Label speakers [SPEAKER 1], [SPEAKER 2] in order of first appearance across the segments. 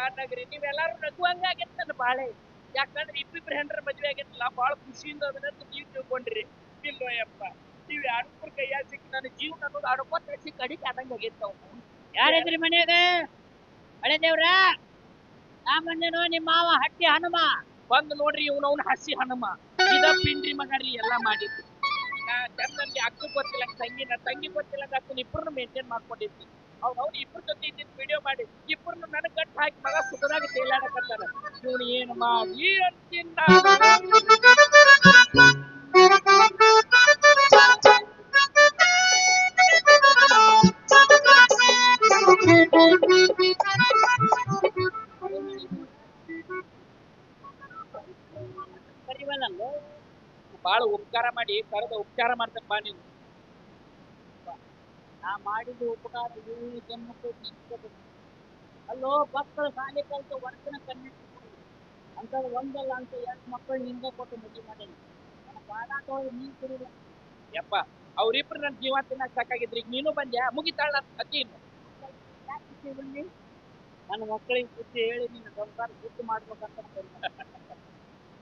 [SPEAKER 1] ಕಾಡ್ನಾಗ್ರಿ ನೀವೆಲ್ಲರೂ ನಗುವಂಗ ಆಗೈತೆ ನನ್ನ ಬಾಳೆ. ಯಾಕಂದ್ರೆ ಇಬ್ಬಿಬ್ರು ಹೆಂಡ್ರ ಮದ್ವೆ ಆಗೈತಲ್ಲ ಬಾಳ ಖುಷಿಯಿಂದ ಅದನ್ನ ನೀವು ತಿಳ್ಕೊಂಡ್ರಿ. ಇಲ್ಲೋ ಯಪ್ಪ ನೀವ್ ಯಾರೊಬ್ಬರ ಕೈಯಾಗ ಸಿಕ್ಕಿ ನನ್ನ ಜೀವನ ಅನ್ನೋದು ಆಡ್ಕೊತ ಸಿಕ್ಕ ಅಡಿಗೆ ಆದಂಗ ಆಗೈತೆ ಅವ್ನು.
[SPEAKER 2] ಯಾರಿದ್ರಿ ಮನ್ಯಾಗ? ಹಳೆ ದೇವ್ರ? ನಾ ಬಂದೇನೋ ನಿಮ್ಮ ಮಾವ ಹಟ್ಟಿ ಹನುಮ.
[SPEAKER 1] ಬಂದು ನೋಡ್ರಿ ಇವ್ನವ್ನ ಹಸಿ ಹನುಮ. ಇದ ಪಿಂಡ್ರಿ ಮಗರಿ ಎಲ್ಲಾ ಮಾಡಿದ್ದು. ನಾ ಚಂದನ್ಗೆ ಅಕ್ಕ ಗೊತ್ತಿಲ್ಲ ತಂಗಿ ನಾ ತಂಗಿ ಗೊತ್ತಿಲ್ಲ ಅಕ್ಕನ ಇಬ್ಬರನ್ನು ಮೇಂಟೈನ್ ಮಾಡ್ಕೊಂಡಿದ್ವಿ. ಅವ್ನು ಇಬ್ಬರ ಜೊತೆ ಇದ್ದಿದ್ದು ವಿಡಿಯೋ ಮಾಡಿ. ಇಬ್ಬರನ್ನು ನನಗೆ ಕಟ್ ಹಾಕಿ ಮಗ ಸುಖದಾಗ ತೇಲಾಡಕತ್ತಾರ ಇವನು ಏನು ಮಾಡಿ ಅಂತಿನ್ನ ಬಾಳ ಉಪಕಾರ ಮಾಡಿ, ಕರೆದ ಉಪಚಾರ ಮಾಡ್ತಪ್ಪ ನೀನು.
[SPEAKER 2] ನಾ ಮಾಡಿದ ಉಪಕಾರ ಏನು ಜನ್ಮಕ್ಕೂ. ಅಲ್ಲೋ ಭಕ್ತರು ಶಾಲೆ ಕಲಿತು ವರ್ಗನ ಕಣ್ಣಿಟ್ಟು ಅಂತದ್ ಒಂದಲ್ಲ ಅಂತ ಎರಡು ಮಕ್ಕಳು ನಿಂದ ಕೊಟ್ಟು ಮದುವೆ ಮಾಡೇನಿ ನನ್ನ ಬಾಡಾಟೋಳು ನೀನ್ ಕುಡಿಲ್ಲ
[SPEAKER 1] ಯಪ್ಪ, ಅವ್ರಿಬ್ರು ನನ್ನ ಜೀವ ತಿನ್ನಕ್ ಸಾಕಾಗಿದ್ರಿ ಈಗ ನೀನು ಬಂದ್ಯಾ? ಮುಗಿತಾಳ ಇನ್ನು.
[SPEAKER 2] ಯಾಕೆ ಬಂದಿ? ನನ್ನ ಮಕ್ಕಳಿಗೆ ಬುದ್ಧಿ ಹೇಳಿ ನಿನ್ನ ಸಂಸಾರ ಬುದ್ಧಿ ಮಾಡ್ಬೇಕಂತ.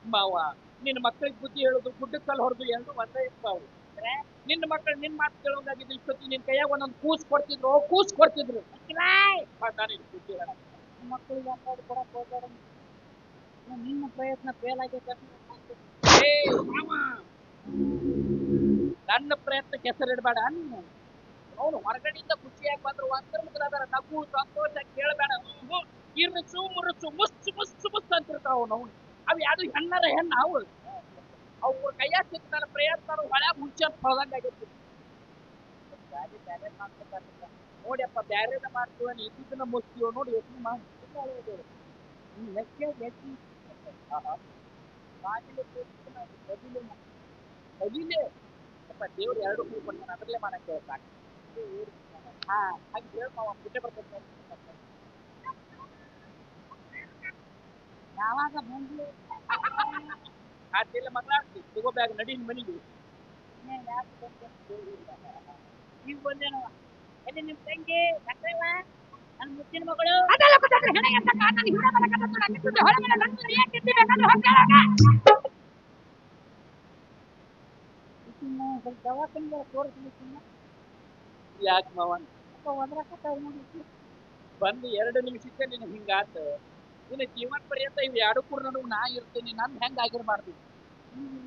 [SPEAKER 1] ಮಾವ, ನಿನ್ನ ಮಕ್ಕಳಿಗೆ ಬುದ್ಧಿ ಹೇಳುದು ಗುಡ್ಡ ಕಲ್ ಹೊಡೆದು ಎಲ್ಲರೂ ಒಂದೇ ಇರ್ತಾವ ನಿನ್ನ ಮಕ್ಕಳು ನಿನ್ನ ಮಾತು ಕೇಳೋದಾಗಿ ಇಷ್ಟೊತ್ತಿ ನಿನ್ ಕೈಯಾಗ ಒಂದೊಂದು ಕೂಸ್ ಕೊಡ್ತಿದ್ರು ಕೂಸ್ ಕೊಡ್ತಿದ್ರು. ನಾನು
[SPEAKER 2] ಮಕ್ಕಳಿಗೆ ನಿನ್ನ ಪ್ರಯತ್ನ ಫೇಲ್ ಆಗೈತೆ
[SPEAKER 1] ನನ್ನ ಪ್ರಯತ್ನಕ್ಕೆ ಹೆಸರಿಡಬೇಡ ನೀನು ಅವನು ಹೊರಗಡೆಯಿಂದ ಖುಷಿಯಾಗಿ ಬಂದ್ರು ಅದರ ನಗು, ಸಂತೋಷ ಕೇಳಬೇಡ. ಇರುಸು ಮುರುಸು ಮುಸ್ಸು ಮುಸ್ಸು ಮುಸ್ಸು ಅಂತಿರ್ತಾವ ಅವನು. ಅವು ಯಾರು ಹೆಣ್ಣರ ಹೆಣ್ಣ ಅವು ಅವ್ರ ಕೈಯಾಗ ಸಿಕ್ಕ ನನ್ನ ಪ್ರಯತ್ನ ಹೊಳ್ಯಾಗ ಹುಚ್ಚ ಹೊಳದಂಗ ಆಗೈತಿ ಬ್ಯಾರೆ ಬ್ಯಾರೆ ಮಾಡ್ಕೊತಾರ ನೋಡಿಯಪ್ಪ ಬ್ಯಾರೇನ ಮಾಡ್ತೀವ ನೀ ಇದ್ದಿದ್ದನ್ನ ಮುಚ್ತೀವ ನೋಡಿ ಯೋಚನೆ ಮಾಡಿ
[SPEAKER 2] ನೀನು ಲೆಕ್ಕ ಗೆದ್ದಿ ಬಾಗಿಲು ಕೂತ್ಕೊಂಡು ನಾವು ಬದಿಲು ಮಾಡಿ
[SPEAKER 1] ಅದಿಲ್ಲೇ ಅಪ್ಪ ದೇವ್ರು ಎರಡು ಹೂ ಕೊಡ್ತಾನೆ ಅದ್ರಲ್ಲೇ ಮಾಡಕ್ಕೆ ಸಾಕು ಹಾ ಹಾಗೆ ಹೇಳ್ತಾವ ಬಿಟ್ಟೆ ಬರ್ತೈತೆ
[SPEAKER 2] ಯಾವಾಗ ಬಂದು
[SPEAKER 1] ಆತಿಲ್ಲ ಮಗಳ ತಗೋ ಬ್ಯಾಗ್ ನಡಿ ಮನೆಗೆ.
[SPEAKER 2] ನೀವು ಬಂದೇನವ ಎಲ್ಲಿ ನಿಮ್ಮ ತಂಗಿ? ಸಕ್ಕರೆವ ನನ್ನ ಮುಚ್ಚಿನ ಮಗಳು? ಸುಮ್ನೆ ಸ್ವಲ್ಪ ದವಾಖಾನೆಗೆ ತೋರಿಸ್ಲಿ ಸುಮ್ನೆ
[SPEAKER 1] ಯಾಕೆ ಮಾವ
[SPEAKER 2] ಅಪ್ಪ ನೋಡಿ
[SPEAKER 1] ಬಂದು ಎರಡು ನಿಮಿಷಕ್ಕೆ ನಿನ್ ಹಿಂಗಾತ. ನಿನ್ನ ಜೀವನ ಪರ್ಯಂತ ಇವ್ ಎರಡು ಕೂಡ ನಡುವೆ ನಾ ಇರ್ತೀನಿ, ನನ್ ಹೆಂಗ್ ಆಗಿರ್ಬಾರ್ದು?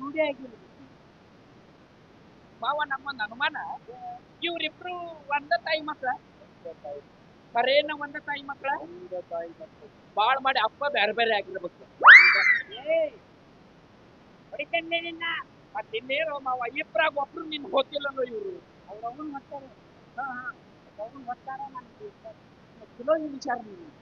[SPEAKER 2] ರೂಢಿ ಆಗಿಲ್ಲ
[SPEAKER 1] ಮಾವ ನಮ್ಮ ಅನುಮಾನ ಇವ್ರಿಬ್ರು ಒಂದ ತಾಯಿ ಮಕ್ಳ. ಬರೇನ ಒಂದ ತಾಯಿ ಮಕ್ಳ. ಬಾಳ್ ಮಾಡಿ ಅಪ್ಪ ಬ್ಯಾರೆ ಬೇರೆ ಆಗಿರ್ಬೇಕು.
[SPEAKER 2] ಏಯ್ ಹೊಡಿತಂದೆ ನಿನ್ನ
[SPEAKER 1] ಮತ್ತೆ ಇನ್ನೇನೋ ಮಾವ, ಇಬ್ರಾಗ ಒಬ್ರು ನಿನ್ ಗೊತ್ತಿಲ್ಲ ಇವ್ರು.
[SPEAKER 2] ಅವ್ರ ಅವನ್ ಹೊತ್ತಾರ.
[SPEAKER 1] ಹಾ ಹಾ.
[SPEAKER 2] ಅವನ್ ಹೊತ್ತಾರ ನನಗೆ.
[SPEAKER 1] ಚಲೋ ಇಲ್ಲಿ ವಿಚಾರ
[SPEAKER 2] ನೀನ್.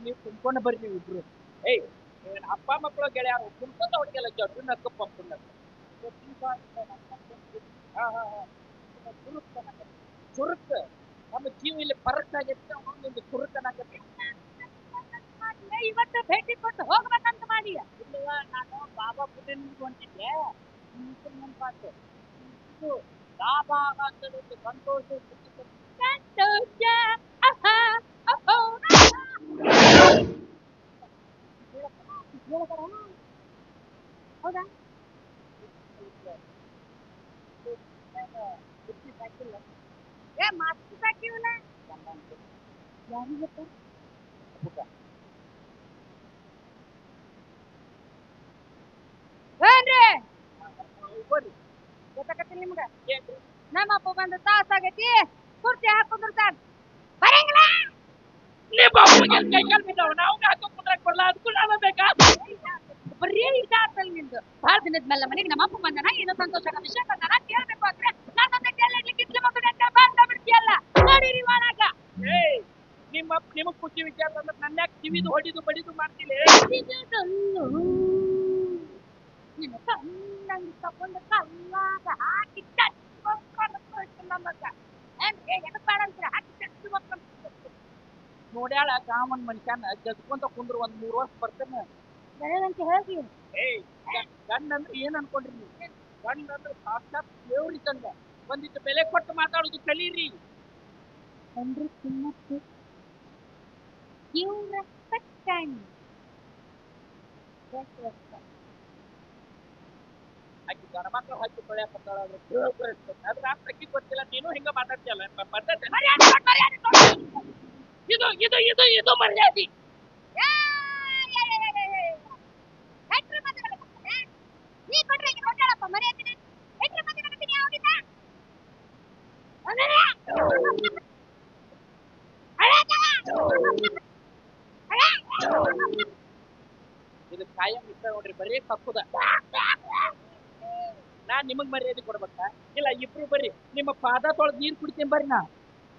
[SPEAKER 1] ನೀವು ತುಂಬ್ಕೊಂಡು ಬರ್ರಿ ನೀವು ಇಬ್ರು. ಏಯ್ ಏನ್ ಅಪ್ಪ ಮಕ್ಕಳು ಗೆಳೆಯರು ತುಂಬ್ಕೊಂಡು ಅವ್ರಿಗೆಲ್ಲ ಜಡ್ಡು ನಕ್ಕ ಪಂಪುನ್ನ ಹಾ ಹಾ ಹಾ. ಚುರುಕ್. ಚುರುಕ್ ನಮ್ಮ ಜೀವ ಇಲ್ಲಿ ಪರಕ್ ಆಗೈತಿ ಅವನೊಂದು ಚುರುಕ್ ಅನ್ನಕತ್ತಿ
[SPEAKER 2] ಇವತ್ತು ಭೇಟಿ ಕೊಟ್ಟು ಹೋಗ್ಬೇಕಂತ ಮಾಡಿ ಇಲ್ಲವ ನಾನು ಬಾಬಾ ಪುಟಿನ್ ಹೊಂಟಿದ್ದೆ. ನೆನಪಾತು ಇದು ಲಾಭ ಅಂತೇಳಿ ಸಂತೋಷ ಸಂತೋಷ. ಅಹ, ಅಹೋ, ಹೇಳ್ತಾರ? ಹೌದಾ ಏ ಮಾಸ್ಕ್ ಹಾಕಿವಲ್ಲ ಯಾರಿಗೆ ಏನ್ರಿ
[SPEAKER 1] ಬರ್ರಿ
[SPEAKER 2] ಗೊತ್ತಾಗತ್ತಿಲ್ಲ ನಿಮ್ಗ
[SPEAKER 1] ಏನ್ರಿ?
[SPEAKER 2] ನಮ್ಮ ಅಪ್ಪ ಬಂದ ತಾಸ ಆಗೈತಿ ಕುರ್ಚಿ ಹಾಕೊಂಡ್ರು ಸಾಕ್ ಬರಂಗಿಲ್ಲ
[SPEAKER 1] ನಿಮ್ಮ ಅಪ್ಪಗೆ ಕೈ ಕಾಲ್ ಬಿದ್ದಾವ ನಾವು ಹಾಕೊಂಡ್ ಕುಂದ್ರಾಕ್ ಬರಲ್ಲ ಅದಕ್ಕೂ ನಾನು ಬೇಕಾ?
[SPEAKER 2] ಬರೀ ಇದಾತಲ್ ನಿಂದು. ಭಾಳ ದಿನದ ಮೇಲೆ ಮನೆಗೆ ನಮ್ಮ ಅಪ್ಪ ಬಂದನ ಏನೋ ಸಂತೋಷ ವಿಷಯ ಬಂದನ ಕೇಳ್ಬೇಕು ಅಂದ್ರೆ ನನ್ನೊಂದೇ ಕೇಳಿಡ್ಲಿಕ್ಕೆ ಇಡ್ಲಿ ಮಗನ ಅಂತ ಬಂದ ಬಿಡ್ತೀಯಲ್ಲ ನೋಡಿರಿ
[SPEAKER 1] ನಿಮ್ಮ ನಿಮ್ಮ ನಿಮಗ್ ಖುಷಿ ವಿಚಾರ ಅಂದ್ರೆ ನನ್ನ ಯಾಕೆ ಕಿವಿದು ಹೊಡಿದು ಬಡಿದು ಮಾಡ್ತಿಲ್ಲ
[SPEAKER 2] ನಿನ್ನ ಕಣ್ಣಂಗ್ ತಗೊಂಡು ಕಲ್ಲಾಗ ಹಾಕಿ ಎದಕ್ ಬೇಡ ಅಂತೀರ ಹಾಕಿ ಚಚ್ಬೇಕು
[SPEAKER 1] ನೋಡ್ಯಾಳ ಕಾಮನ್ ಮನುಷ್ಯನ ಜಗ್ಕೊಂತ ಕುಂದ್ರ ಒಂದ್ ಮೂರ್ ವರ್ಷ ಬರ್ತೇನೆ.
[SPEAKER 2] ಬೆಳೆದಂತೆ ಹೇಳಿ
[SPEAKER 1] ಏಯ್ ಗಂಡ ಅಂದ್ರೆ ಏನ್ ಅನ್ಕೊಂಡ್ರಿ ನೀವು? ಗಂಡ ಅಂದ್ರೆ ಸಾಕ್ಷಾತ್ ದೇವ್ರಿ ತಂದ ಒಂದಿಟ್ಟು ಬೆಲೆ ಕೊಟ್ಟು ಮಾತಾಡೋದು ಕಲೀರಿ.
[SPEAKER 2] ಅಂದ್ರೆ ತಿನ್ನಕ್ಕೆ ಗಿವ್ ರೆಸ್ಪೆಕ್ಟ್ ಅಂಡ್
[SPEAKER 1] ಆಕಿ ಗಣ ಹಚ್ಚಿ ತೊಳ್ಯಾಕತ್ತಾಳ ಅದ್ರ ಆಕಿ ಗೊತ್ತಿಲ್ಲ ನೀನು ಹಿಂಗ ಮಾತಾಡ್ತಿಯಲ್ಲ? ಪದ್ಧತಿ ಇದು ಇದು ಇದು ಇದು ಮರ್ಯಾದಿ. ಇದು ಕಾಯಂ ಇಷ್ಟ ನೋಡ್ರಿ ಬರೀ ತಪ್ಪುದ. ನಾ ನಿಮಗ್ ಮರ್ಯಾದೆ ಕೊಡ್ಬೇಕಾ? ಇಲ್ಲ ಇಬ್ರು ಬರ್ರಿ. ನಿಮ್ಮ ಪಾದ ತೊಳೆದ್ ನೀರ್ ಕುಡಿತೀನಿ ಬರ್ರಿ ನಾ.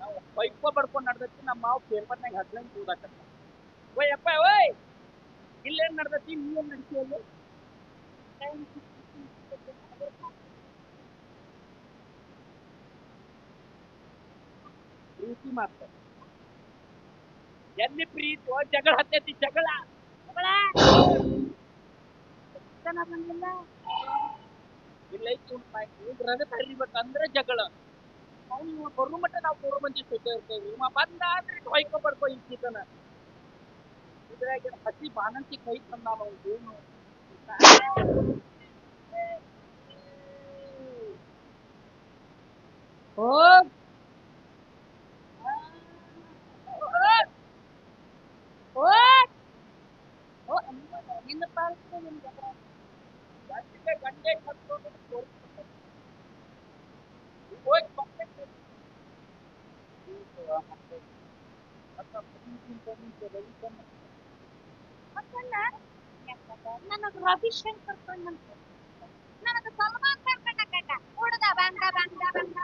[SPEAKER 1] ನಾವು ಬೈಕೋ ಬಡ್ಕೊಂಡ್ ನಡ್ದೈತಿ, ನಮ್ಮ ಮಾವು ಪೇಪರ್ನಾಗ ಹದ್ನೈದು ಓಯ್ ಅಪ್ಪ, ಓಯ್! ಇಲ್ಲೇನ್ ನಡ್ದೈತಿ, ನೀವೇನ್ ನಡ್ಸಿಯಲ್ಲಿ ಪ್ರೀತಿ ಮಾಡ್ತಾರೆ. ಎಲ್ಲಿ ಪ್ರೀತಿ, ಜಗಳ ಹತ್ತೈತಿ, ಜಗಳ!
[SPEAKER 2] ಜಗಳ! ಬಂದಿಲ್ಲ
[SPEAKER 1] ಇಲ್ಲ ಇವ್ರಾಗ ಅಂದ್ರೆ ಜಗಳ. ಅವ್ನು ಬರೋ ಮಟ್ಟ ನಾವು ಮೂರು ಮಂದಿ ಸುತ್ತ ಇರ್ತೇವೆ. ಇವ ಬಂದ ಅಂದ್ರೆ ಹೊಯ್ಕೊ ಬಡ್ಕೊ ಇಕ್ಕಿತನ ಇದ್ರಾಗ ಹಸಿ ಬಾನಂತಿ ಕೈ ತಂದ ನಾವು ಏನು
[SPEAKER 2] ಹೋಗ್ ಹೋಗ್ ಓ! ನಿನ್ನ ಪಾಲಿಸ್ತು ನಿನ್ ಜಗಳ
[SPEAKER 1] ಗಂಟೆ ಗಂಟೆ ಕಟ್ಕೊಂಡು ತೋರಿಸ್ತಾರೆ ಹೋಗಿ ಬರ್ಬೇಕು
[SPEAKER 2] ನನಗೆ ರವಿಶಂಕರ್ ಕಣ್ಣಂತ ನನಗೆ ಸಲ್ಮಾನ್ ಖಾನ್ ಕಣ್ಣ ಕಂಡ ಹುಡುಗ ಬಂದ ಬಂದ ಬಂದ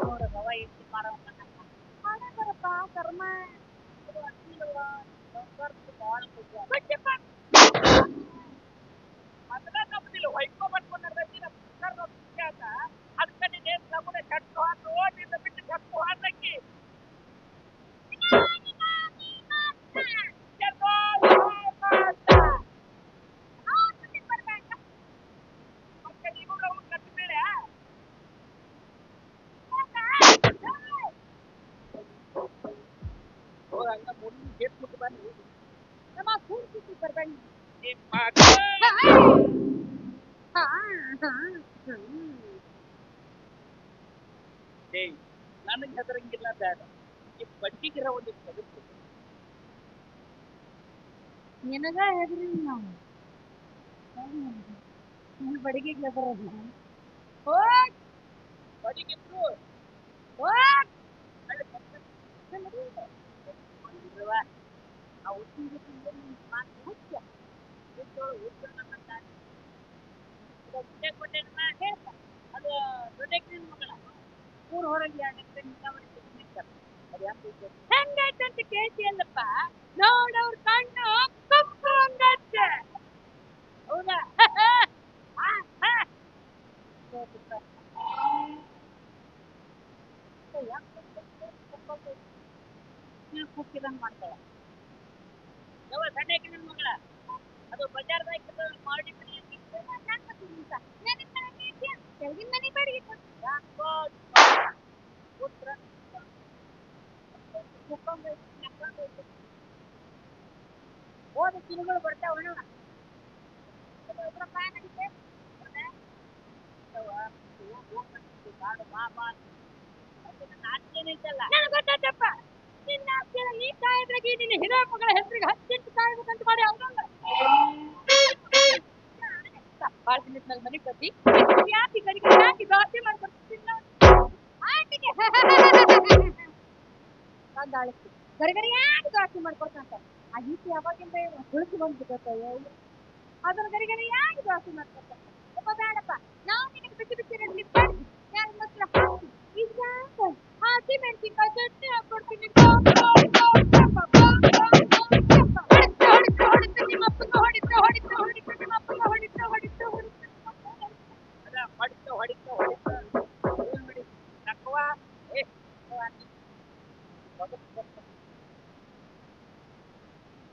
[SPEAKER 2] ನೋಡದವ ಎಷ್ಟು ಕರ್ಮ ಅಡ್ಡಿಲ್ವ ಬಂಗಾರದ್ದು ಭಾಳ ಖುಷಿ
[SPEAKER 1] ಮೊದಲ ನಮ್ದಿಲ್ಲ ಹೊಯ್ಕೊ ಬಡ್ಕೊಂಡು ನಡ್ದೈತಿ ನಮ್ಮ ಸರ್ರ ವಿಖ್ಯಾತ ಅದಕ್ಕೆ ನೀನೇನ್ ನಮ್ಮನೆ ಕಟ್ಟು ಹಾಕು ನಿನ್ನ ಬಿಟ್ಟು ಕಟ್ಟು ಹಾಕಿ ಮತ್ತೆ ನೀವು ನಾವು ಕಟ್ಟು ಬೇಡ ಹಂಗ ಮುಂದೆ ಗೇಟ್ ಮುಟ್ಟು ಬನ್ನಿ
[SPEAKER 2] ನಮ್ಮ ಕೂರ್ಸಿ ಬರ್ಬೇಡಿ
[SPEAKER 1] ನಿಮ್ಮ ಮಗ ಏಯ್ ನನಗೆ ಹೆದರಂಗಿಲ್ಲ ಬೇಡ ಈ ಬಡ್ಡಿಗಿರ ಒಂದಿಷ್ಟು ಬದುಕು
[SPEAKER 2] ನಿನಗ ಹೆದ್ರಿ ನಾವು ನನ್ನ ಬಡಿಗೆಗೆ ಹೆದರೋದು ಹೋಗ್
[SPEAKER 1] ಬಡಿಗಿದ್ರು
[SPEAKER 2] ಹೋಗ್
[SPEAKER 1] ಅಲ್ಲಿ ಪಕ್ಕ
[SPEAKER 2] ಒಂದಿರುವ ಆ ಉದ್ದಿನ ಜೊತೆ ಮಾತು ಮುಖ್ಯ ಉದ್ದೋಳು ಉದ್ದೋಳನ್ನ ತಾಯಿ ಇದು ಉದ್ದೆ ಕೊಟ್ಟೆನಮ್ಮ ಹೇಳ್ತ ಅದು ದೊಡ್ಡಕ್ಕಿನ ಮಗಳ ಊರ್ ಹೊರಗೆ ಎರಡು ಎಕರೆ ನೀರಾವರಿ ನಿಂತಾರೆ ಅದು ಯಾಕೆ ಹೆಂಗಾಯ್ತು ಅಂತ ಕೇಳ್ತಿಯಲ್ಲಪ್ಪ ನೋಡವ್ರ ಕಣ್ಣು ಕಪ್ಪು ಹಂಗತ್ತೆ ಹೌದಾ ಆ, ಆ. ನೀವ್ ಕೂತಿರಂಗ್ ಮಾಡ್ತಾಳ ಯವ್ವ ಸಣ್ಣಕಿನ ಮಗಳ ಅದು ಬಜಾರ್ದಾಗ ಮಾಡಿ ಕೆಳಗಿನ ಮನೆ ಬಾಡಿಗೆ ಹೋದ ತಿರುಗಳು ಬರ್ತಾವ ನನಗೆ ಗೊತ್ತಾಯ್ತಪ್ಪ ನಿನ್ನ ಆಸ್ತಿಯಲ್ಲಿ ನನಗೆ ನಿನ್ನ ಹಿರಿಯ ಮಗಳ ಹೆಸರಿಗೆ ಹತ್ತಿಟ್ಟು ಕಾಯ್ಬೇಕಂತ ಮಾಡಿ ಅವನಲ್ಲ ಭಾಳ ದಿನದ ಮನೆಗೆ ಬರ್ತಿ ಯಾಕೆ ಕಡೆಗೆ ಯಾಕೆ ದಾಟಿ ಮಾಡ್ಕೊಡ್ತಿಲ್ಲ ಆಂಟಿಗೆ ಅಂದಾಳಕ್ಕೆ ಗರಿಗರಿ ಯಾಕೆ ದಾಟಿ ಅಂತ ಆ ಈಕೆ ಯಾವಾಗಿಂದ ತುಳಸಿ ಬಂದ್ಬಿಟ್ಟಯ್ಯ ಅದರ ಗರಿಗರಿ ಯಾಕೆ ದಾಟಿ ಮಾಡ್ಕೊಡ್ತಂತ ಒಬ್ಬ ಬೇಡಪ್ಪ. ನಾವು ನಿನಗೆ ಬಿಸಿ ಬಿಸಿ ಮಾಡಿ ಯಾರ ಮಾತ್ರ ಹಾಕಿ? ಈಗ ಹಾಕಿ ಮೆಣಸಿನ್ಕಾಯಿ ಚಟ್ನಿ ಹಾಕ್ಕೊಡ್ತೀನಿ.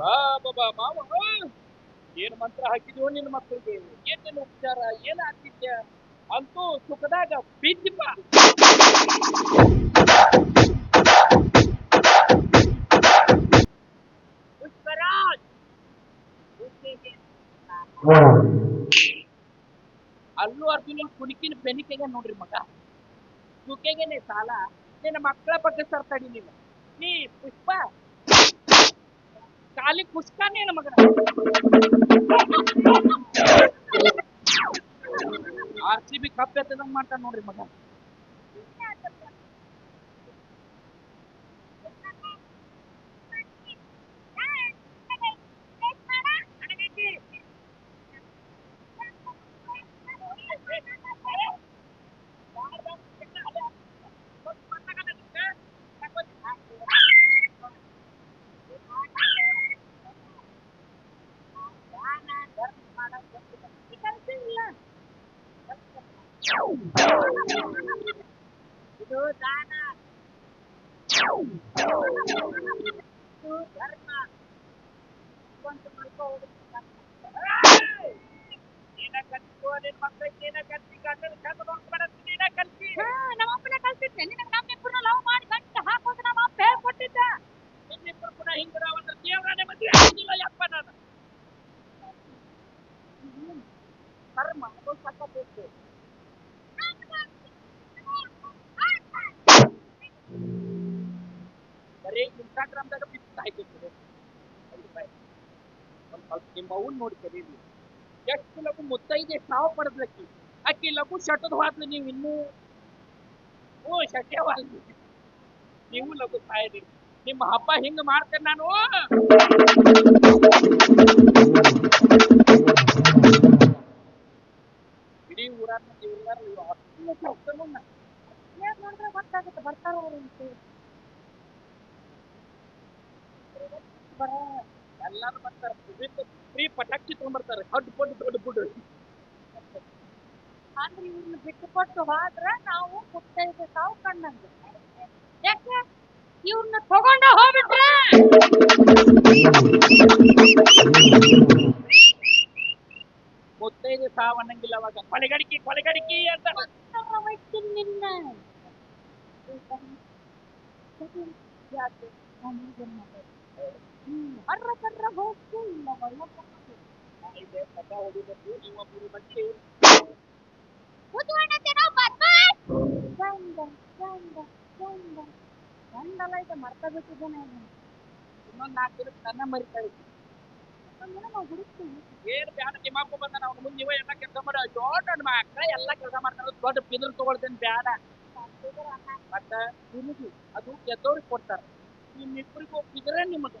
[SPEAKER 1] ಬಾ ಬಾಬಾ ಮಾವ ಏನ್ ಮಂತ್ರ ಹಾಕಿದ್ಯೋ ನಿನ್ನ ಮಕ್ಕಳಿಗೆ ಏನೇನು ಉಪಚಾರ, ಏನ್ ಹಾಕಿದ್ಯ ಅಂತೂ ಸುಖದಾಗ ಬಿದ್ದಿಪ್ಪ. ಪುಷ್ಪರಾಜ್ ಅಲ್ಲೂ ಅರ್ಜುನ ಕುಣಿಕಿನ ಬೆನಿಕೆಗೆ ನೋಡ್ರಿ ಮಗ. ಸುಖೆಗೆನೆ ಸಾಲ, ನಿನ್ನ ಮಕ್ಕಳ ಬಗ್ಗೆ ಸರ್ತಾಡಿ ನೀನು ನೀ ಪುಷ್ಪ. ಕಾಲಿ ಪುಷ್ಕನೇ ಮಗನ. ಆರ್ ಸಿ ಬಿ ಕಪ್ ಎತ್ತದಂಗ್ ಮಾಡ್ತಾನ ನೋಡ್ರಿ ಮಗ
[SPEAKER 2] ಇದು ದಾನ ಇದು ಧರ್ಮ ಒಂದು ಮಲ್ಕೋ
[SPEAKER 1] ನೀನ ಕಲ್ತ್ಕೋ ನಿನ್ ಮಕ್ಕಳಿಗೆ ನೀನ ಕಲ್ತಿ ಗಂಡನ ಚಂದ ನೋಡ್ಕೊಬೇಡ ನೀನ ಕಲ್ತಿ
[SPEAKER 2] ನಮ್ಮಪ್ಪನ ಕಲ್ತಿದ್ದೆ ನಿನಗೆ ನಮ್ಮಿಬ್ಬರನ್ನ ಲವ್ ಮಾಡಿ ಗಂಟ ಹಾಕೋದು ನಮ್ಮ ಅಪ್ಪ ಹೇಳ್ಕೊಟ್ಟಿದ್ದ
[SPEAKER 1] ನಿನ್ನಿಬ್ಬರು ಕೂಡ ಹಿಂಗದಾವಂದ್ರೆ ದೇವ್ರನೇ ಮದ್ವೆ ಆಗಿಲ್ಲ ಯಪ್ಪ ನಾನು ಕರ್ಮ ಅದು ಸಕ್ಕಬೇಕು ಬರೀ ಸ್ವಲ್ಪ ನಿಮ್ಮ ಅವ್ನ ನೋಡಿ ಕರೀರಿ ಎಷ್ಟು ಲಘು ಮುತ್ತೈದೆ ಸಾವು ಪಡೆದ್ಲಕ್ಕಿ ಅಕ್ಕಿ ಲಘು ಶಟದ್ ಹೋದ್ಲು ನೀವು ಇನ್ನೂ. ಓ ಶಟ್ಯವಾಲ್ರಿ ನೀವು ಲಘು ಸಾಯಿರಿ ನಿಮ್ಮ ಹಬ್ಬ ಹಿಂಗ ಮಾಡ್ತೇನೆ ನಾನು. ಇಡೀ ಊರನ್ನ
[SPEAKER 2] ಏನ್ ನೋಡಿದ್ರೆ ಗೊತ್ತಾಗುತ್ತೆ ಬರ್ತಾರ ಅವ್ರು ಅಂತ ಬರ
[SPEAKER 1] ಎಲ್ಲಾರು ಬರ್ತಾರ. ಫ್ರೀ ಪಟಾಕಿ ತಗೊಂಡ್ಬರ್ತಾರೆ ಹಡ್ ಪಡ್ ದೊಡ್ಡ ಪುಡ್
[SPEAKER 2] ಆದ್ರೆ ಇವ್ರನ್ನ ಬಿಟ್ಟು ಕೊಟ್ಟು ಹೋದ್ರ ನಾವು ಮುತ್ತೈದೆ ಸಾವು ಕಣ್ಣಂಗೆ. ಯಾಕೆ? ಇವ್ರನ್ನ ತಗೊಂಡ ಹೋಗ್ಬಿಟ್ರೆ?
[SPEAKER 1] ಮುತ್ತೈದೆ ಸಾವು ಅನ್ನಂಗಿಲ್ಲ ಅವಾಗ. ಕೊಲೆಗಡಿಕೆ ಕೊಲೆಗಡಿಕೆ ಅಂತ.
[SPEAKER 2] ವೈದ್ಯನ್ ನಿನ್ನ. ಯಾಕೆ? ನಾನು ಹೀಗೆ ಮಾಡೋದು? ಹ್ಮ್, ಅರ್ರ ಕರ್ರ ಹೋಗ್ತೇ ಇಲ್ಲ ಒಳ್ಳೆ ಗಂಡ ಗಂಡ ಗಂಡ. ಗಂಡಲ್ಲ ಮರ್ತ ಬಿಟ್ಟಿದ್ದೇನೆ
[SPEAKER 1] ಇನ್ನೊಂದು ನಾಲ್ಕು ದಿನ ನನ್ನ ಮರಿತಾರೆ
[SPEAKER 2] ನಾವು ಹುಡುಕ್ತೀವಿ.
[SPEAKER 1] ಏನ್ ಬ್ಯಾಡ ನಿಮ್ಮ ಅಪ್ಪ ಬಂದ ನಾವು ಮುಂದೆ ನೀವೇ ಎಲ್ಲ ಕೆಲಸ ಮಾಡ. ದೊಡ್ಡ ಮಕ್ಕಳ ಎಲ್ಲ ಕೆಲಸ ಮಾಡ್ತಾರೆ ದೊಡ್ಡ ಪಿದ್ರ ತಗೊಳ್ತೇನೆ ಬ್ಯಾಡ. ಮತ್ತ ನಿಮಗೆ ಅದು ಗೆದ್ದವ್ರಿಗೆ ಕೊಡ್ತಾರೆ. ನಿಮ್ಮಿಬ್ಬರಿಗೂ ಒಪ್ಪಿದ್ರೆ ನಿಮಗೆ.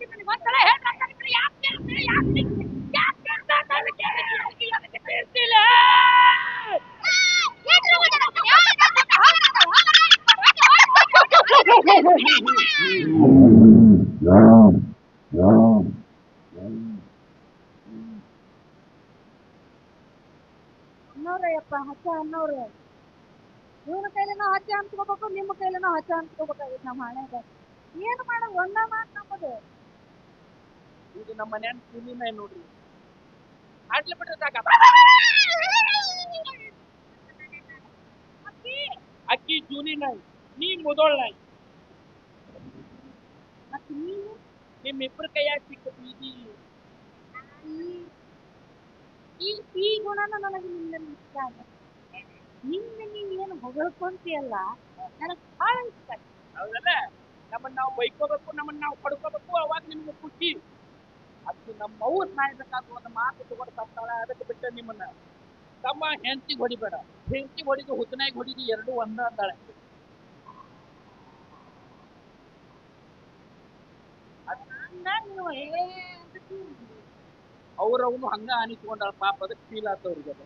[SPEAKER 2] ಅನ್ನೋರು ಇವನ ಕೈಲೇನೋ ಹಚ್ಚ ಅನ್ಸ್ಕೋಬೇಕು ನಿಮ್ಮ ಕೈಲೇನೋ ಹಚ್ಚ ಅನ್ಸ್ಕೋಬೇಕಾಗಿತ್ತು ನಮ್ಮ ಹಣೆಗೆ ಏನು ಮಾಡೋದು ಒಂದ ಮಾತು ನಮ್ಮದು
[SPEAKER 1] ಇದು ನಮ್ಮ ಮನ್ಯಾನ ಕೂಲಿನ ನೋಡ್ರಿ ಆಡ್ಲಿ ಬಿಟ್ರೆ ಸಾಕ
[SPEAKER 2] ಅಕ್ಕಿ
[SPEAKER 1] ಅಕ್ಕಿ ಜೂನಿ ನಾಯಿ ನೀ ಮುದೋಳ್ ನಾಯಿ
[SPEAKER 2] ಮತ್ತೆ ನೀನು
[SPEAKER 1] ನಿಮ್ಮಿಬ್ರ ಕೈಯಾಗ ಸಿಕ್ಕ ಬೀದಿ
[SPEAKER 2] ಈ- ಈ ಈ ಗುಣನ ನನಗೆ ನಿನ್ನಲ್ಲಿ ಇಷ್ಟ ಆಗ ನಿನ್ನ ಏನು ಹೊಗಳ್ಕೊಂತೀಯಲ್ಲ ನನಗ್ ಬಹಳ ಇಷ್ಟ
[SPEAKER 1] ಹೌದಲ್ಲ? ನಮ್ಮನ್ನ ನಾವು ಬೈಕೋಬೇಕು ನಮ್ಮನ್ನ ನಾವು ಪಡ್ಕೋಬೇಕು ಅವಾಗ ನಿಮ್ಗೆ ಖುಷಿ. ಅದು ನಮ್ಮ ಅವ್ರ ಸಾಯ್ಬೇಕಾದ ಒಂದು ಮಾತು ತಗೊಂಡು ತಪ್ಪಾಳ ಅದಕ್ಕೆ ಬಿಟ್ಟ ನಿಮ್ಮನ್ನ. ತಮ್ಮ ಹೆಂಡತಿಗೆ ಹೊಡಿಬೇಡ. ಹೆಂಡತಿ ಹೊಡಿದು ಹುತ್ತನಾಗಿ ಹೊಡಿದು ಎರಡು ಒಂದ ಅಂದಾಳೆ.
[SPEAKER 2] ಹಂಗ ನೀವು ಏ ಅಂತ ಕೂಗ್ರಿ.
[SPEAKER 1] ಅವ್ರ ಅವನು ಹಂಗ ಅನಿಸ್ಕೊಂಡಾಳ ಪಾಪ ಅದಕ್ಕೆ ಫೀಲ್ ಆತವ್ರಿಗೆ ಅದು.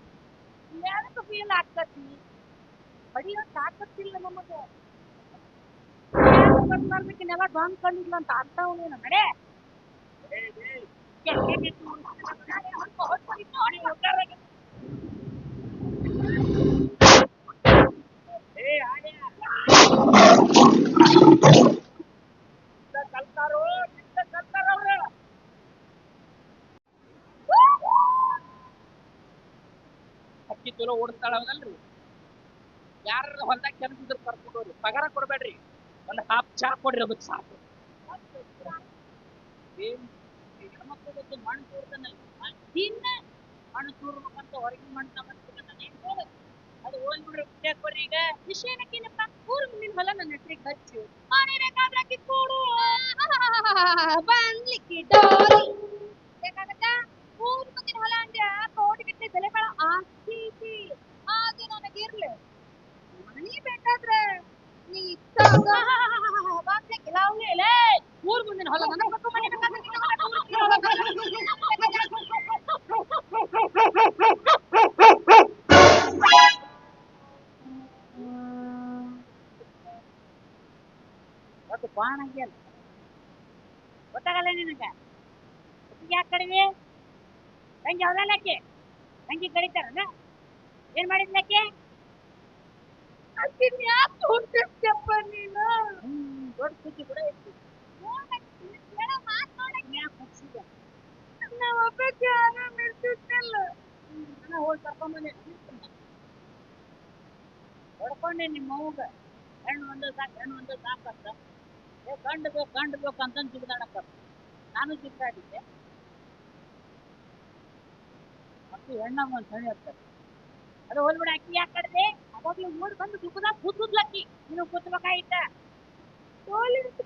[SPEAKER 2] ಯಾರಕ್ಕೆ ಫೀಲ್ ಆಗ್ತತಿ ಬಡಿಯೋ ತಾಕತ್ತಿಲ್ಲ ನಮಗೆ ಬರ್ತಾರ್ಬೇಕಿನೆಲ್ಲ ಡಾನ್ ಕಂಡಿಲ್ಲ ಅಂತ ಅರ್ಥ ಅವನೇನು ನಡೆ
[SPEAKER 1] ಏ ಆನೆ ಕಲ್ತಾರೋ ಬಿಟ್ಟ ಕಲ್ತಾರ ಅವ್ರ ಅಕ್ಕಿ ಚಲೋ ಓಡಿಸ್ತಾಳ ಅವನಲ್ರಿ ಯಾರ ಹೊಲ್ದಾಗ ಕೆಲಸ ಇದ್ರೆ ಕರ್ಕೊಂಡು ಹೋಗ್ರಿ ಪಗಾರ ಕೊಡ್ಬೇಡ್ರಿ. ಒಂದ್ ಹಾಫ್ ಚಾ ಕೊಡ್ರಿ ಅದಕ್ಕೆ ಸಾಕು.
[SPEAKER 2] ಮಣ್ಣು ದಿನ ಮಣ್ಣು ಹೊರಗಿನ ಮಣ್ಣು ಅದು ಈಗ. ಹೊಲ ನನ್ನ ಬೇಕಾಗತ್ತ? ಮುಂದಿನ ಹೊಲ ಅಂದ್ರೆ ಕೋಟಿಗಟ್ಟಲೆ ಬೆಲೆ ಬಾಳ ಆಸ್ತಿ ಅದು ನನಗಿರ್ಲಿ ಮನಿ ಬೇಕಾದ್ರೆ ನೀ ಊರ್ ಮುಂದಿನ ಹೊಲ ಗೊತ್ತಾಗಲ್ಲ ನಿನಗ ಯಾಕೆ ಕಡಿಮೆ ತಂಗಿ ಯಾವ್ದಲ್ಲಕ್ಕೆ ತಂಗಿ ಕರೀತಾರಲ್ಲ? ಏನ್ ಮಾಡಿದ್ಲಕ್ಕೆ ಅಕ್ಕಿನ ಯಾಕೆ ಹುಟ್ಟಿಸ್ತಪ್ಪ ನೀನು? ದೊಡ್ಡ ಸುದ್ದಿ ಕೂಡ ಐತಿ ನಾವು ಒಬ್ಬಕ್ಕೆ ಆರಾಮ್ ಇರ್ತಿದ್ನಲ್ಲ ನಾನು ಹೋಗಿ ಕರ್ಕೊಂಬಂದೆ ಹೊಡ್ಕೊಂಡೆ ನಿಮ್ಮ ಅವ್ಗ ಹೆಣ್ಣು ಒಂದು ಸಾಕು ಹೆಣ್ಣು ಒಂದು ಸಾಕಂತ ಏ ಗಂಡು ಬೇಕು ಗಂಡು ಬೇಕು ಅಂತಂದು ಜಿಗಿದಾಡಕ್ಕ ನಾನು ಜಿಗಿದಾಡಿದ್ದೆ ಮತ್ತು ಹೆಣ್ಣಮ್ಮ ಒಂದು ಸಣಿ ಹಾಕ್ತಾರೆ ಅದು ಹೋಲ್ಬಿಡ ಅಕ್ಕಿ ಯಾಕೆ ಕಡ್ದೆ? ಅವಾಗ್ಲೂ ಊರ್ ಬಂದು ದುಃಖದಾಗ ನೀನು ಅಂತ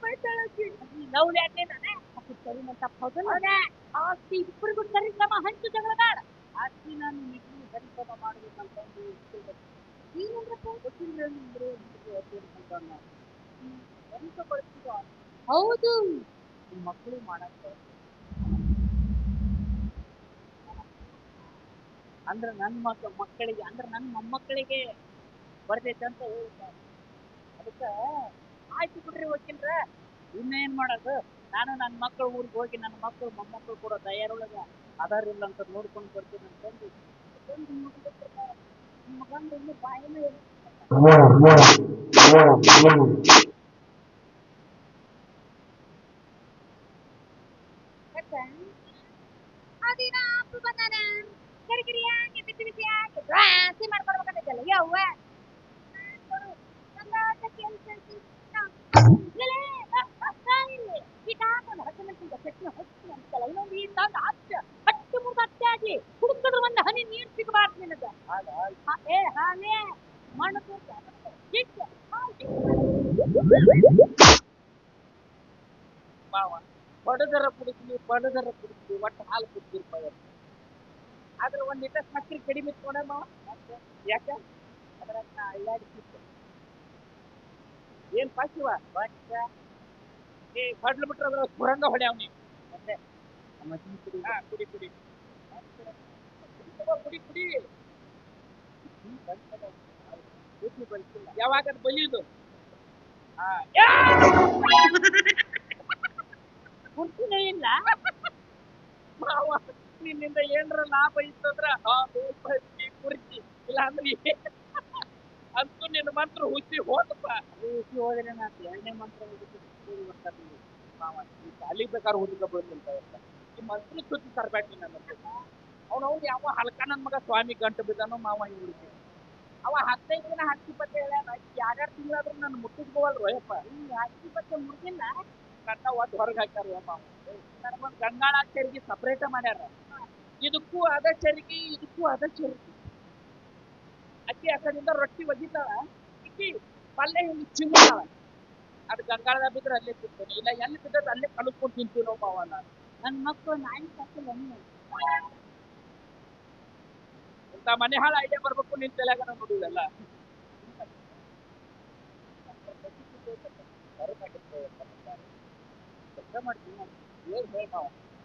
[SPEAKER 2] ಬೈತಾಳಕ್ಕಿ ಲವ್ ಯಾಕೆ ನಾನೇ? ಅಕ್ಕಿ ಸರಿ ಆಸ್ತಿ ಇಬ್ಬರಿಗೂ ಸರಿಸಮ ಹಂಚು ಬೇಡ ಆಸ್ತಿ ನಾನು ಗೊತ್ತಿಲ್ಲ ಅಂದ್ರೆ ಕೊಡ್ತೀವ ಹೌದು. ಮಕ್ಕಳು ಮಾಡಕ್ಕೆ ಅಂದ್ರೆ ನನ್ನ ಮಕ್ಕ ಮಕ್ಕಳಿಗೆ, ಅಂದ್ರೆ ನನ್ನ ಮೊಮ್ಮಕ್ಕಳಿಗೆ ಬರ್ತೈತೆ ಅಂತ ಹೇಳ್ತಾರೆ ಅದಕ್ಕೆ ಆಯ್ತು ಬಿಡ್ರಿ ವಕೀಲ್ರ, ಇನ್ನೇನು ಮಾಡೋದು? ನಾನು ನನ್ನ ಮಕ್ಕಳು ಊರಿಗೆ ಹೋಗಿ ನನ್ನ ಮಕ್ಕಳು ಮೊಮ್ಮಕ್ಕಳು ಕೂಡ ತಯಾರೊಳಗ ಆಧಾರ ಇಲ್ಲ ಅಂತ ನೋಡ್ಕೊಂಡು ಬರ್ತೀನಿ ಅಂತಂದು ನಿಮ್ಮ ಗಂಡ ಇನ್ನೂ ಬಾಯಿನೂ ಇಲ್ಲ. ಅದಿನ ಅಪ್ಪು ಬಂದಾನ ಕರಿಕರಿಯಾಗಿ ಬಿಸಿ ಬಿಸಿಯಾಗಿ ರಾಸಿ ಮಾಡ್ಕೊಡ್ಬೇಕಂತೈತಲ್ಲ ಯವ್ವ ಕೊಡು ನಂದಾಟ ಕೆಲ್ಸ ಐತಿ. ಲೇ, ಅ, ಅ, ಕಾಯಿಲೆ. ಈಗ ಹಾಕೊಂಡು ಹಸಿಮೆಣಸಿನ್ಕಾಯಿ ಚಟ್ನಿ ಹೊಸ್ತಿ ಅಂತಲ್ಲ ಇನ್ನೊಂದು ಈ ತಂದು ಹಚ್ಚ ಹಟ್ಟು ಮುರ್ದು ಹಚ್ಚಾಗಿ ಹುಡುಕದ್ರ ಒಂದು ಹನಿ ನೀರು ಸಿಗಬಾರ್ದು ನಿನಗ ಹ- ಏ ಹಾಲೆ ಮಣ್ಣು ತೂರ್ತ ಹಿಟ್ಟು ಹಾಲ್
[SPEAKER 1] ಮಾವ ಬಡದರ ಬಡದರ ಕುಡಿಸ್ಲಿ ಒಟ್ಟು ಹಾಲು ಕುಡಿಸಿರ್ಪ ಆದ್ರೆ ಒಂದ್ ಲೀಟರ್ ಸಕ್ಕರೆ ಕಡಿಮೆ ಕೊಡ ಮಾವ ಯಾಕೆ? ಅದರ ನಾ ಅಳ್ಳಾಡ್ತಿದ್ದೆ ಏನ್ ಪಾಶಿವ ಏ ಹೊಡ್ಲು ಬಿಟ್ರೆ ಅದ್ರ ಸುರಂಗ ಹೊಡ್ಯಾವ್ನಿ ಹಾ ಕುಡಿ ಕುಡಿ. ಕುಡಿ ಕುಡಿ ಯಾವಾಗ ಯಾ!
[SPEAKER 3] ಕುರ್ಚಿನೇ ಇಲ್ಲ.
[SPEAKER 1] ಮಾವ ನಿನ್ನಿಂದ ಏನ್ರ ಲಾಭ ಇತ್ತಂದ್ರ ಆ ಕುರ್ಚಿ. ಇಲ್ಲ ಅಂದ್ರೆ ಅಂತೂ ನಿನ್ನ ಮಂತ್ರ ಹುಚ್ಚಿ ಹೋದಪ್ಪ.
[SPEAKER 3] ಹುಚ್ಚಿ ಹೋದ್ರೆ ನಾನು ಎರಡನೇ ಮಂತ್ರ ಬರ್ತಾರೆ
[SPEAKER 1] ಶಾಲಿ ಬೇಕಾದ್ರೆ ಹುಡುಗ ಬಂದಿಲ್ಲ ಈ ಮಂತ್ರ ಸುತ್ತಿ ತರಬೇಡಿ ನನ್ನ ಅವನವ್ನು ಯಾವ ಹಲ್ಕ ಮಗ ಸ್ವಾಮಿ ಗಂಟು ಬಿದ್ದಾನೋ ಮಾವ ಇವ್ರಿಗೆ ಅವ ಹದಿನೈದು ದಿನ ಹತ್ತಿ ಪತ್ತೆ ಹೇಳ್ಯಾನ. ಯಾರ್ಯಾರು ತಿಂಗಳಾದ್ರೂ ನನ್ನ ಮುಟ್ಟಿಸ್ಕೋವಲ್ರು ಅಯ್ಯಪ್ಪ?
[SPEAKER 3] ಈ ಅಕ್ಕಿ ಪತ್ತೆ ಮುಗಿಲ್ಲ
[SPEAKER 1] ಕಟ್ಟ ಒದ್ದು ಹೊರಗೆ ಹಾಕ್ಯಾರ ಮಾವ. ನನಗೊಂದು ಗಂಗಾಳ ಚರಿಗೆ ಸಪ್ರೇಟ ಮಾಡ್ಯಾರ. ಇದಕ್ಕೂ ಅದ ಚರಿಗೆ, ಇದಕ್ಕೂ ಅದ ಚರಿಗೆ. ಅಕ್ಕಿ ಆ ಕಡೆಯಿಂದ ರೊಟ್ಟಿ ಒಗಿತಾಳ ಇಕ್ಕಿ ಪಲ್ಯ ಹಿಂಗೆ ಚಿಮ್ಮತಾಳ ಅದು ಗಂಗಾಳದಾಗ ಬಿದ್ರೆ ಅಲ್ಲೇ ತಿಂತೇನೆ ಇಲ್ಲ ಎಲ್ಲಿ ಬಿದ್ದದ ಅಲ್ಲೇ ಕಲಿಸ್ಕೊಂಡು ತಿಂತೀವಿ ನಾವು ಮಾವ ನಾನು
[SPEAKER 3] ನನ್ನ ಮಕ್ಕಳು ನಾಯಿ ನೀನು
[SPEAKER 1] ಇಂಥ ಮನೆ ಹಾಳು ಐಡಿಯಾ ಬರ್ಬೇಕು ನಿನ್ ತಲೆಯಾಗ ನಾನು ನೋಡುವುದಲ್ಲ ಮಾಡ್ತೀನಿ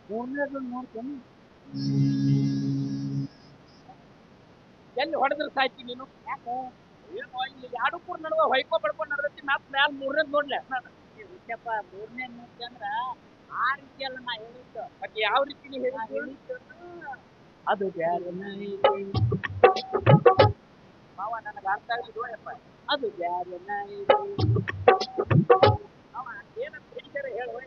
[SPEAKER 3] ಮೂರನೇದು ನೋಡ್ತೇನೆ.
[SPEAKER 1] ಎಲ್ಲಿ ಹೊಡೆದ್ರೆ ಸಾಯ್ತಿ ನೀನು?
[SPEAKER 3] ಯಾಕೆ?
[SPEAKER 1] ಏನು ಇಲ್ಲಿ ಎರಡು ಮೂರ್ ನಡುವೆ ಹೊಯ್ಕೊ ಪಡ್ಕೊಂಡು ನಡೆದೈತಿ ಮತ್ತೆ ಮ್ಯಾಲ ಮೂರನೇದು ನೋಡ್ಲೆ. ನಾನು
[SPEAKER 3] ಮೂರನೇ ನೋಡ್ತಂದ್ರ ಆ ರೀತಿಯಲ್ಲ ನಾ ಹೇಳಿದ್ದು.
[SPEAKER 1] ಮತ್ತೆ ಯಾವ ರೀತಿ ನೀ ಹೇಳಿದ್ದು?
[SPEAKER 3] ಅದು
[SPEAKER 1] ಮಾವ ನನಗೆ ಅರ್ಥ ಆಗಿ ನೋಡಪ್ಪ.
[SPEAKER 3] ಅದು
[SPEAKER 1] ಮಾವ ಏನಂತ ಹೇಳ್ತಾರೆ ಹೇಳುವ